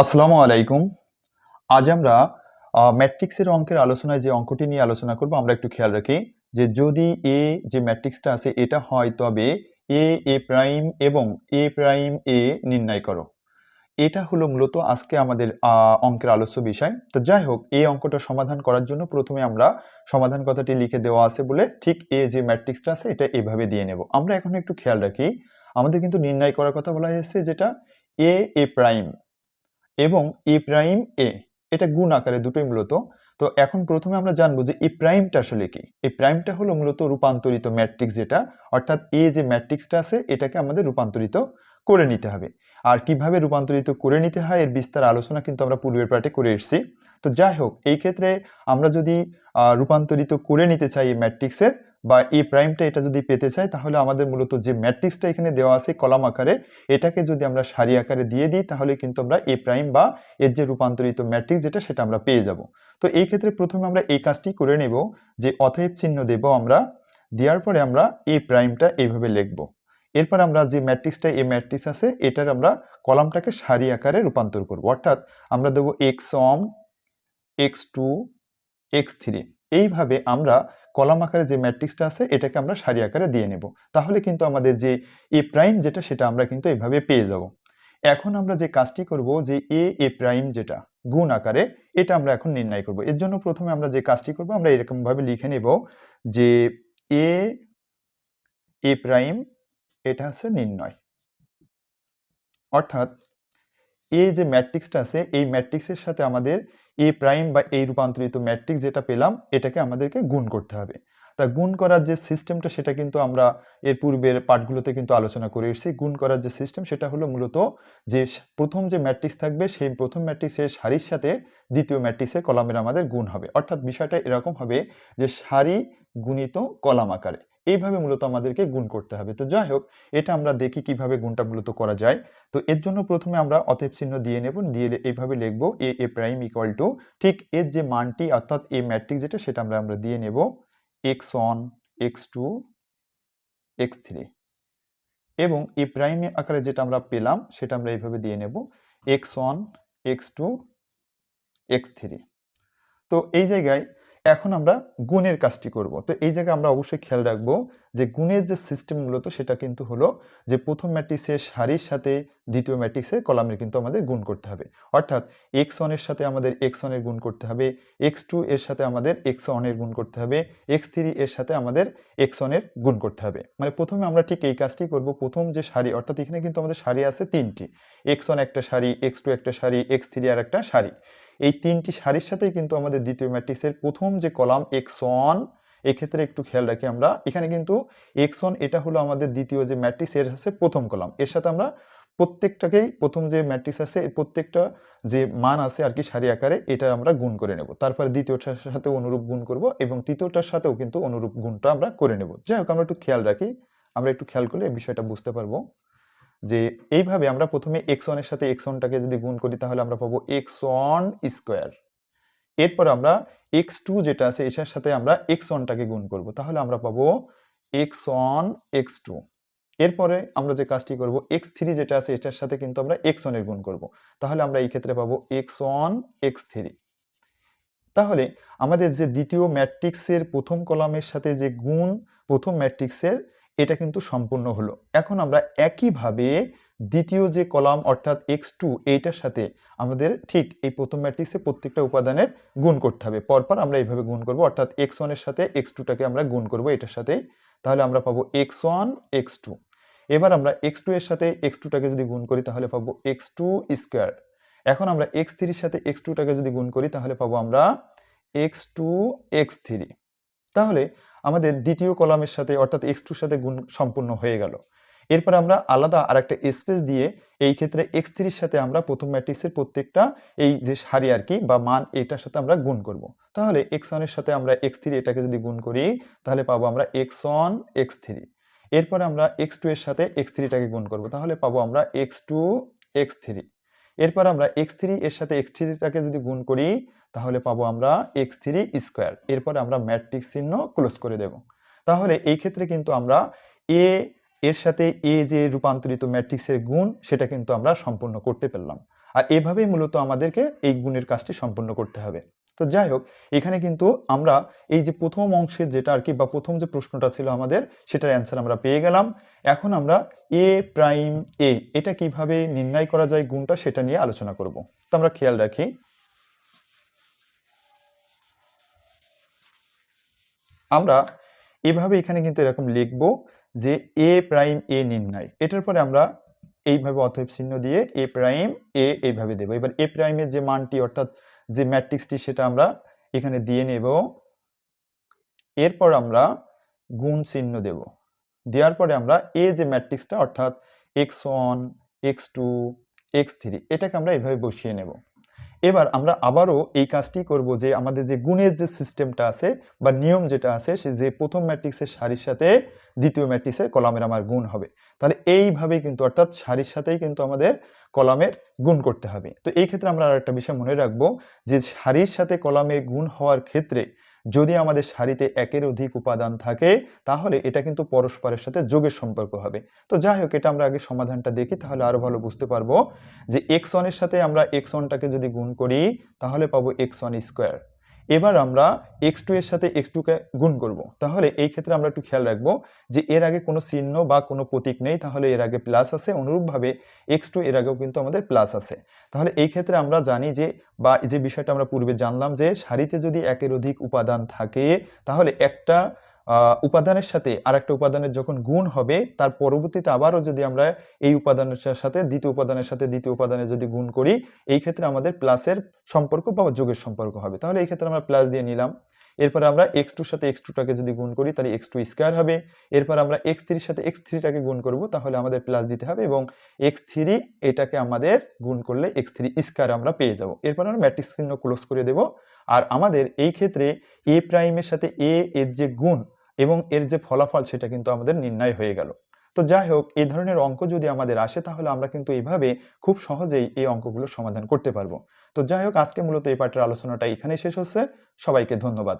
আসসালামু আলাইকুম। আজ আমরা ম্যাট্রিক্সের অঙ্কের আলোচনায় যে অঙ্কটি নিয়ে আলোচনা করব, আমরা একটু খেয়াল রাখি যে যদি এ যে ম্যাট্রিক্সটা আছে, এটা হয় তবে এ এ প্রাইম এবং এ প্রাইম এ নির্ণয় করো। এটা হলো মূলত আজকে আমাদের অঙ্কের আলোচ্য বিষয়। তো যাই হোক, এই অঙ্কটা সমাধান করার জন্য প্রথমে আমরা সমাধান কথাটি লিখে দেওয়া আছে বলে ঠিক এ যে ম্যাট্রিক্সটা আছে, এটা এভাবে দিয়ে নেব। আমরা এখন একটু খেয়াল রাখি, আমাদের কিন্তু নির্ণয় করার কথা বলা হয়েছে যেটা এ এ প্রাইম এবং এ প্রাইম এ, এটা গুণ আকারে দুটোই মূলত। তো এখন প্রথমে আমরা জানব যে এ প্রাইমটা আসলে কি? এই প্রাইমটা হলো মূলত রূপান্তরিত ম্যাট্রিক্স যেটা, অর্থাৎ এ যে ম্যাট্রিক্সটা আছে, এটাকে আমাদের রূপান্তরিত করে নিতে হবে। আর কীভাবে রূপান্তরিত করে নিতে হয়, এর বিস্তার আলোচনা কিন্তু আমরা পূর্বের পার্টে করে এসেছি। তো যাই হোক, এই ক্ষেত্রে আমরা যদি রূপান্তরিত করে নিতে চাই এই ম্যাট্রিক্সের বা এ প্রাইমটা এটা যদি পেতে চাই, তাহলে আমাদের মূলত যে ম্যাট্রিক্সটা এখানে দেওয়া আছে কলাম আকারে, এটাকে যদি আমরা সারি আকারে দিয়ে দিই, তাহলে কিন্তু আমরা এ প্রাইম বা এর যে রূপান্তরিত ম্যাট্রিক্স যেটা, সেটা আমরা পেয়ে যাব। তো এই ক্ষেত্রে প্রথমে আমরা এই কাজটি করে নেব যে অতএব চিহ্ন দেব আমরা, দেওয়ার পরে আমরা এ প্রাইমটা এইভাবে লিখব। এরপর আমরা যে ম্যাট্রিক্সটা এ ম্যাট্রিক্স আছে, এটার আমরা কলামটাকে সারি আকারে রূপান্তর করব। অর্থাৎ আমরা দেবো x one x two x three এইভাবে আমরা কলাম আকারে যে ম্যাট্রিক্সটা আছে, এটাকে আমরা সারি আকারে দিয়ে নেব। তাহলে কিন্তু আমাদের যে এ প্রাইম যেটা, সেটা আমরা কিন্তু এভাবে পেয়ে যাব। এখন আমরা যে কাজটি করব যে এ এ প্রাইম যেটা, গুণ আকারে, এটা আমরা এখন নির্ণয় করব। এর জন্য প্রথমে আমরা যে কাজটি করব, আমরা এরকম ভাবে লিখে নেব যে এ এ প্রাইম, এটা হচ্ছে নির্ণয়। অর্থাৎ এ যে ম্যাট্রিক্সটা আছে, এই ম্যাট্রিক্সের সাথে আমাদের এ প্রাইম বা এই রূপান্তরিত ম্যাট্রিক্স যেটা পেলাম এটাকে আমাদেরকে গুণ করতে হবে। তা গুণ করার যে সিস্টেমটা সেটা কিন্তু আমরা এর পূর্বের পাঠগুলোতে কিন্তু আলোচনা করে এসেছি। গুণ করার যে সিস্টেম সেটা হলো মূলত যে প্রথম যে ম্যাট্রিক্স থাকবে সেই প্রথম ম্যাট্রিক্সের সারির সাথে দ্বিতীয় ম্যাট্রিক্সের কলামের আমাদের গুণ হবে। অর্থাৎ বিষয়টা এরকম হবে যে সারি গুণিত কলাম আকারে। এইভাবে মূলত আমাদেরকে গুণ করতে হবে। তো যাই হোক, এটা আমরা দেখি কীভাবে গুণটা মূলত করা যায়। তো এর জন্য প্রথমে আমরা অতএব চিহ্ন দিয়ে নেব, দিয়ে এইভাবে লিখব, A A, prime equal to ঠিক এর যে মানটি অর্থাৎ এ ম্যাট্রিক্স যেটা সেটা আমরা আমরা দিয়ে নেব। X one x two x three এবং এ প্রাইম আকারে যেটা আমরা পেলাম, সেটা আমরা এইভাবে দিয়ে নেব। X one x two x three তো এই জায়গায় এখন আমরা গুণের কাজটি করব। তো এই জায়গায় আমরা অবশ্যই খেয়াল রাখব যে গুণের যে সিস্টেম মূলত সেটা কিন্তু হলো যে প্রথম ম্যাট্রিক্সের সারির সাথে দ্বিতীয় ম্যাট্রিক্সের কলামের কিন্তু আমাদের গুণ করতে হবে। অর্থাৎ এক্স ওয়ানের সাথে আমাদের এক্স ওয়ানের গুণ করতে হবে এক্স টু এর সাথে আমাদের এক্স ওয়ানের গুণ করতে হবে এক্স থ্রি এর সাথে আমাদের এক্স ওয়ানের গুণ করতে হবে। মানে প্রথমে আমরা ঠিক এই কাজটি করব, প্রথম যে সারি, অর্থাৎ এখানে কিন্তু আমাদের সারি আছে তিনটি। এক্স ওয়ান একটা সারি এক্স টু একটা সারি এক্স থ্রি আর একটা সারি। এই তিনটি সারির সাথেই কিন্তু আমাদের দ্বিতীয় ম্যাট্রিক্সের প্রথম যে কলাম এক্স ওয়ান, এক্ষেত্রে একটু খেয়াল রাখি আমরা, এখানে কিন্তু এক্স ওয়ান এটা হলো আমাদের দ্বিতীয় যে ম্যাট্রিক্স, এর হচ্ছে প্রথম কলাম। এর সাথে আমরা প্রত্যেকটাকেই প্রথম যে ম্যাট্রিক্স আছে প্রত্যেকটা যে মান আছে আর কি সারি আকারে, এটা আমরা গুণ করে নেব। তারপরে দ্বিতীয়টার সাথে অনুরূপ গুণ করব এবং তৃতীয়টার সাথেও কিন্তু অনুরূপ গুণটা আমরা করে নেব। যাই হোক, আমরা একটু খেয়াল রাখি, আমরা একটু খেয়াল করলে এই বিষয়টা বুঝতে পারব। যে এইভাবে আমরা প্রথমে এক্স ওয়ানের সাথে এক্স ওয়ানটাকে যদি গুণ করি, তাহলে আমরা পাবো এক্স ওয়ান স্কোয়ার এরপর আমরা এক্স টু যেটা আছে, এটার সাথে আমরা এক্স ওয়ানটাকে গুণ করব। তাহলে আমরা পাবো এক্স ওয়ান এক্স টু এরপরে আমরা যে কাজটি করব এক্স থ্রি যেটা আছে, এটার সাথে কিন্তু আমরা এক্স ওয়ানের গুণ করব। তাহলে আমরা এই ক্ষেত্রে পাবো এক্স ওয়ান এক্স থ্রি তাহলে আমাদের যে দ্বিতীয় ম্যাট্রিক্সের প্রথম কলামের সাথে যে গুণ, প্রথম ম্যাট্রিক্সের এটা কিন্তু সম্পূর্ণ হলো। এখন আমরা একইভাবে দ্বিতীয় যে কলাম, অর্থাৎ এক্স টু, এইটার সাথে আমাদের ঠিক এই প্রথম ম্যাট্রিক্সে প্রত্যেকটা উপাদানের গুণ করতে হবে। পরপর আমরা এইভাবে গুণ করব, অর্থাৎ এক্স ওয়ানের সাথে এক্স টুটাকে আমরা গুণ করব এটার সাথেই তাহলে আমরা পাবো এক্স ওয়ান, এক্স টু। এবার আমরা এক্স টু এর সাথে এক্স টুটাকে যদি গুণ করি, তাহলে পাবো এক্স টু স্কোয়ার। এখন আমরা এক্স থ্রির সাথে এক্স টুটাকে যদি গুণ করি, তাহলে পাবো আমরা এক্স টু এক্স থ্রি। তাহলে আমাদের দ্বিতীয় কলামের সাথে, অর্থাৎ এক্স টুর সাথে গুণ সম্পূর্ণ হয়ে গেল। এরপর আমরা আলাদা আর একটা স্পেস দিয়ে এই ক্ষেত্রে এক্স থ্রির সাথে আমরা প্রথম ম্যাট্রিক্সের প্রত্যেকটা এই যে সারি আর কি বা মান এটার সাথে আমরা গুণ করব। তাহলে এক্স ওয়ানের সাথে আমরা এক্স থ্রি এটাকে যদি গুণ করি, তাহলে পাবো আমরা এক্স ওয়ান এক্স থ্রি এরপর আমরা এক্স টু এর সাথে এক্স থ্রিটাকে গুণ করব, তাহলে পাবো আমরা এক্স টু এক্স থ্রি এরপর আমরা এক্স থ্রি এর সাথে এক্স থ্রিটাকে যদি গুণ করি তাহলে পাবো আমরা এক্স থ্রি স্কোয়ার। এরপরে আমরা ম্যাট্রিক্স চিহ্ন ক্লোজ করে দেব। তাহলে এই ক্ষেত্রে কিন্তু আমরা এ এর সাথে এ যে রূপান্তরিত ম্যাট্রিক্সের গুণ, সেটা কিন্তু আমরা সম্পূর্ণ করতে পারলাম। আর এভাবেই মূলত আমাদেরকে এই গুণের কাজটি সম্পূর্ণ করতে হবে। তো যাই হোক, এখানে কিন্তু আমরা এই যে প্রথম অংশের যেটা আর কি বা প্রথম যে প্রশ্নটা ছিল আমাদের, সেটার অ্যান্সার আমরা পেয়ে গেলাম। এখন আমরা এ প্রাইম এ এটা কীভাবে নির্ণয় করা যায় গুণটা সেটা নিয়ে আলোচনা করব। তো আমরা খেয়াল রাখি আমরা এভাবে এখানে কিন্তু এরকম লিখব যে এ প্রাইম এ নির্ণয়। এটার পরে আমরা এইভাবে অতএব চিহ্ন দিয়ে এ প্রাইম এ এইভাবে দেবো। এবার এ প্রাইমের যে মানটি, অর্থাৎ যে ম্যাট্রিক্সটি, সেটা আমরা এখানে দিয়ে নেব। এরপর আমরা গুণ চিহ্ন দেব। দেওয়ার পরে আমরা এ যে ম্যাট্রিক্সটা, অর্থাৎ x one x two x three এটাকে আমরা এইভাবে বসিয়ে নেব। এবার আমরা আবারও এই কাজটি করব যে আমাদের যে গুণের যে সিস্টেমটা আছে বা নিয়ম যেটা আছে, সে যে প্রথম ম্যাট্রিক্সের সারির সাথে দ্বিতীয় ম্যাট্রিক্সের কলামের আমার গুণ হবে। তাহলে এইভাবেই কিন্তু অর্থাৎ সারির সাথেই কিন্তু আমাদের কলামের গুণ করতে হবে। তো এই ক্ষেত্রে আমরা আর একটা বিষয় মনে রাখব যে সারির সাথে কলামের গুণ হওয়ার ক্ষেত্রে যদি আমাদের শাড়িতে একের অধিক উপাদান থাকে, তাহলে এটা কিন্তু পরস্পরের সাথে যোগের সম্পর্ক হবে। তো যাই হোক, এটা আমরা আগে সমাধানটা দেখি, তাহলে আরও ভালো বুঝতে পারব যে এক্স ওয়ানের সাথে আমরা এক্স ওয়ানটাকে যদি গুণ করি, তাহলে পাবো এক্স ওয়ান স্কোয়ার এবার আমরা এক্স টু এর সাথে এক্স টুকে গুণ করব। তাহলে এই ক্ষেত্রে আমরা একটু খেয়াল রাখব যে এর আগে কোনো চিহ্ন বা কোনো প্রতীক নেই, তাহলে এর আগে প্লাস আছে, অনুরূপভাবে এক্স টু এর আগেও কিন্তু আমাদের প্লাস আছে। তাহলে এই ক্ষেত্রে আমরা জানি যে বা যে বিষয়টা আমরা পূর্বে জানলাম যে সারিতে যদি একের অধিক উপাদান থাকে, তাহলে একটা উপাদানের সাথে আর একটা উপাদানের যখন গুণ হবে, তার পরবর্তীতে আবারও যদি আমরা এই উপাদানের সাথে, দ্বিতীয় উপাদানের সাথে, দ্বিতীয় উপাদানে যদি গুণ করি, এই ক্ষেত্রে আমাদের প্লাসের সম্পর্ক বা যোগের সম্পর্ক হবে। তাহলে এই ক্ষেত্রে আমরা প্লাস দিয়ে নিলাম। এরপর আমরা এক্স টুর সাথে এক্স টুটাকে যদি গুণ করি, তাহলে এক্স টু স্কোয়ার হবে। এরপর আমরা এক্স থ্রির সাথে এক্স থ্রিটাকে গুণ করব, তাহলে আমাদের প্লাস দিতে হবে এবং এক্স থ্রি এটাকে আমাদের গুণ করলে এক্স থ্রি স্কোয়ার আমরা পেয়ে যাব। এরপর আমরা ম্যাট্রিক্স চিহ্ন ক্লোজ করে দেব। আর আমাদের এই ক্ষেত্রে এ প্রাইমের সাথে এ এর যে গুণ এবং এর যে ফলাফল, সেটা কিন্তু আমাদের নির্ণয় হয়ে গেল। তো যাই হোক এই ধরনের অঙ্ক যদি আমাদের আসে, তাহলে আমরা কিন্তু এইভাবে খুব সহজেই এই অঙ্কগুলো সমাধান করতে পারব। তো যাই হোক আজকে মূলত এই পাঠের আলোচনাটা এখানেই শেষ হচ্ছে। সবাইকে ধন্যবাদ।